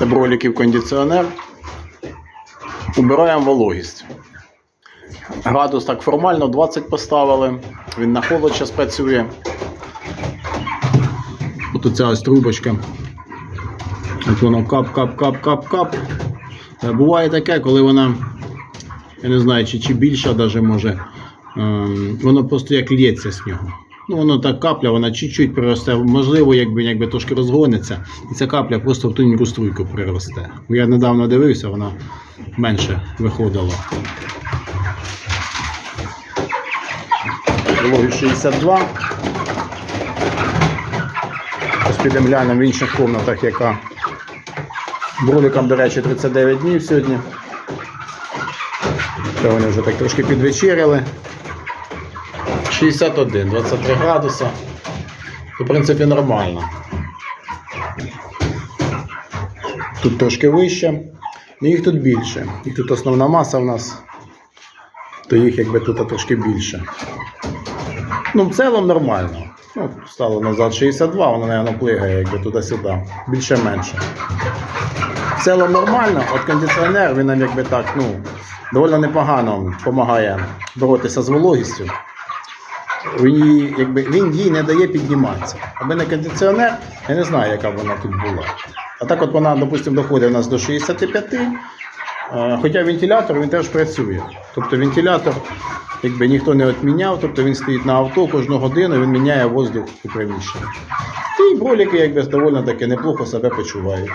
Це броліків кондиціонер. Убираємо вологість. Градус так формально 20 поставили. Він на холод зараз працює. От оця ось трубочка. От воно кап-кап-кап-кап-кап. Буває таке, коли вона, я не знаю, чи, чи більша даже може, ем, воно просто як лється з нього. Ну, воно так капля, вона чуть-чуть приросте, можливо, якби, якби трошки розгониться, і ця капля просто в тоненьку струйку приросте. Я недавно дивився, вона менше виходила. Вологі 62. Ось підемо глянемо в інших кімнатах, яка броликам, до речі, 39 днів сьогодні. Це вони вже так трошки підвечеряли. 61, 23 градуси. В принципі, нормально. Тут трошки вище, ну їх тут більше. Їх тут основна маса в нас, то їх якби тут трошки більше. Ну, в цілому нормально. Ну, стало назад 62, воно, мабуть, плигає якби туди-сюди. Більше-менше. В цілому нормально, от кондиціонер, він нам якби так, ну, доволі непогано допомагає боротися з вологістю. Їй, якби, він їй не дає підніматися. Аби не кондиціонер, я не знаю, яка вона тут була. А так от вона, допустимо, доходить у нас до 65, е, хоча вентилятор він теж працює. Тобто вентилятор якби ніхто не відміняв, тобто він стоїть на авто кожну годину, він міняє воздух у приміщенні. І броліки якби доволі таки неплохо себе почувають.